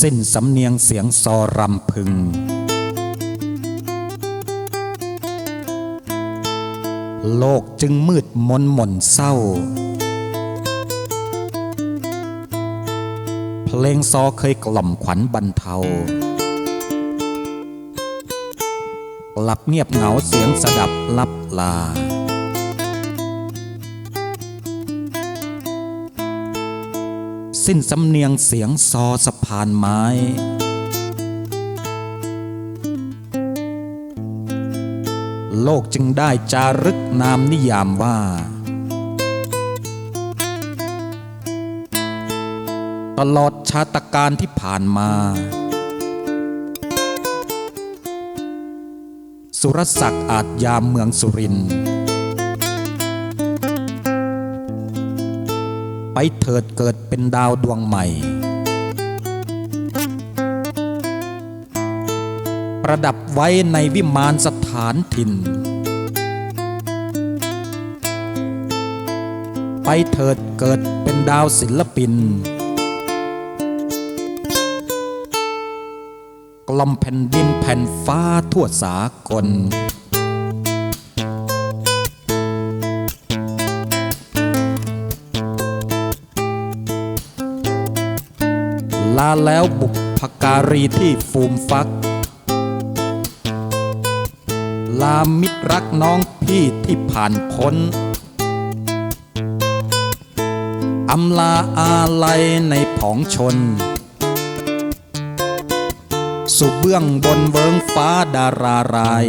สิ้นสำเนียงเสียงซอรำพึง โลกจึงมืดมนหม่นเศร้า เพลงซอเคยกล่อมขวัญบรรเทากลับเงียบเหงาเสียงสดับลับลา สิ้นสำเนียงเสียงซอสะพานไม้โลกจึงได้จารึกนามนิยามว่า ตลอดชาตการที่ผ่านมา สุรศักดิ์อาจยามเมืองสุริน ไปเถิดเกิด เป็นดาวดวงใหม่ ประดับไว้ในวิมานสถานถิ่น ไปเถิดเกิดเป็นดาวศิลปิน กลอมแผ่นดินแผ่นฟ้าทั่วสากล ลาแล้วบุพการีที่ฟูมฟัก ลามิตรรักน้องพี่ที่ผ่านพ้นอำลาอาลัยในผองชนสู่เบื้องบนเวิงฟ้าดาราราย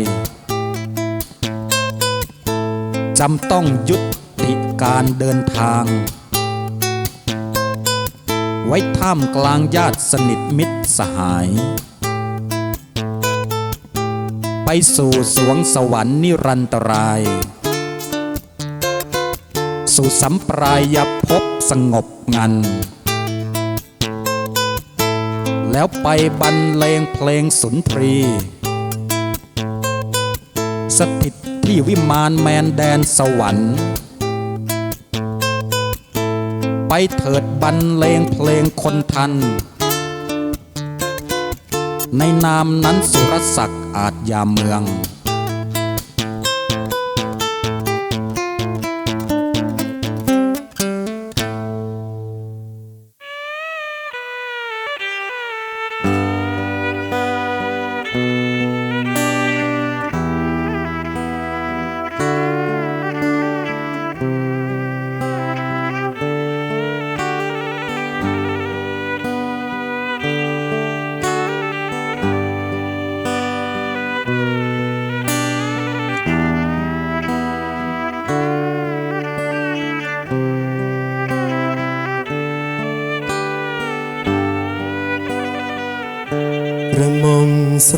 จำต้องยุติการเดินทาง ไว้ท่ามกลางญาติสนิทมิตรสหาย ไปสู่สวงสวรรค์นิรันตราย สู่สัมปรายภพสงบงัน แล้วไปบรรเลงเพลงสุนทรี สถิตที่วิมานแมนแดนสวรรค์ ไปเถิดบรรเลงเพลงคนทัน ในนามนั้นสุรศักดิ์อาจยามเมือง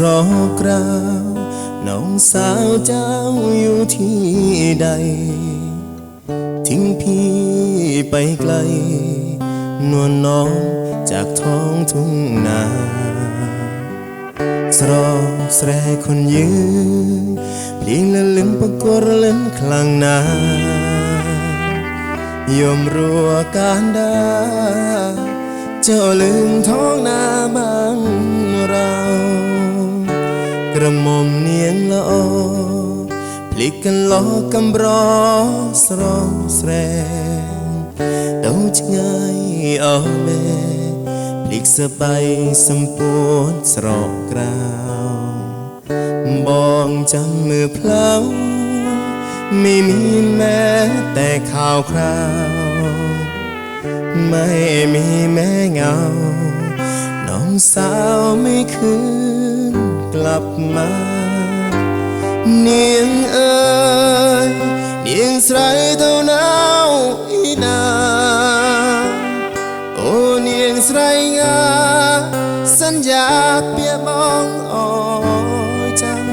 รอกราวน้องสาวเจ้าอยู่ที่ใด ทิ้งพี่ไปไกล นวลน้องจากท้องทุ่งนาสรอแสรคนยืนเพลียงละลึงประกวดเล่นคลังนายมรัวการดา เจ้าลืมท้องนาบ้านเรา ระหม่อมเนียงละอพลิกกันล้อกำรอสรอแสรงเดาจะง่ายเอาแม่พลิกสบายสมปวดสรอกกราวบองจำมือเพลาไม่มีแม้แต่ข่าวคราว ไม่มีแม่เงา น้องสาวไม่คืน กลับมา เนียงเอ่ยเนียงใสเท่าหนาวอีนา โอ้เนียงใสงา สัญญาเปียบองอ่อยจัง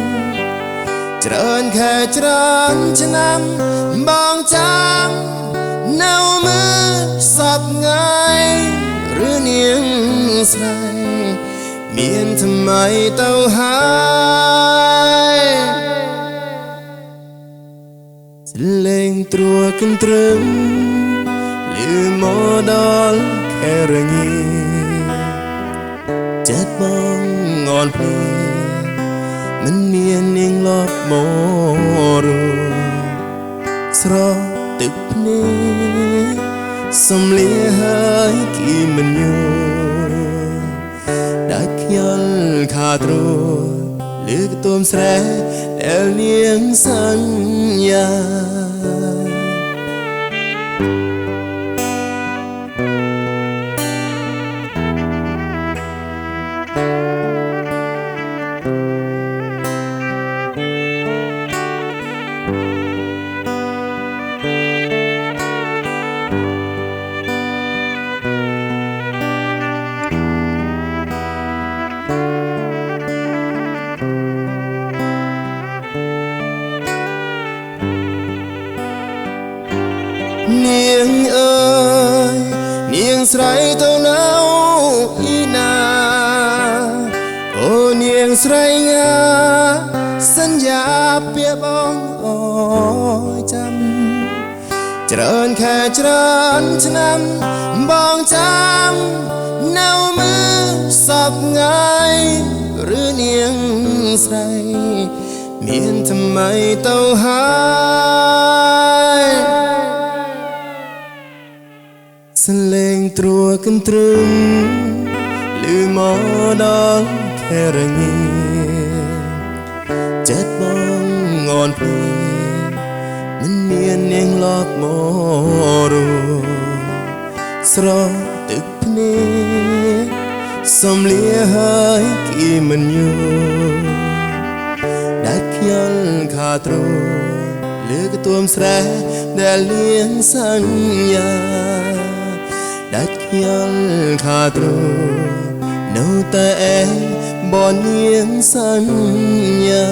เจริญแค่เจริญชะนำบองจังเนามือสับไง หรือ មានថ្មីទៅហើយស្លេងត្រួកន្ទ្រឹមលឺមកដល់ខេរងីចិត្តបងងន់ភ្នែមិនមាននាងលប់មរូស្រទឹកភ្នែកសំលៀហើយគីមិនយល់ ខាទ្រូលើកទួមស្រែដែលនាងសន្យា នាងអើយនាងស្រីទៅនៅអ៊ីណាអូនាងស្រីងាសន្យាពាបងអើយចាំច្រើនខែច្រើនឆ្នាំបងចាំនៅមើលសពថ្ងៃឬនាងស្រីមានថ្មីទៅហើយ លេងត្រួកន្ទ្រឹមលឺមកដល់ខេរញីចិត្តបងងន់ភ្លឺមិនមាននាងលបមករស្រស់ទឹកភ្នែកសំលៀហើយគីមិនយល់ដាច់ខ្យល់ខាទ្រូលើកទួមស្រែដែលលៀងសន្យា ដាច់ខ្យល់ខាទ្រូនៅតែឯងបននាងសន្យា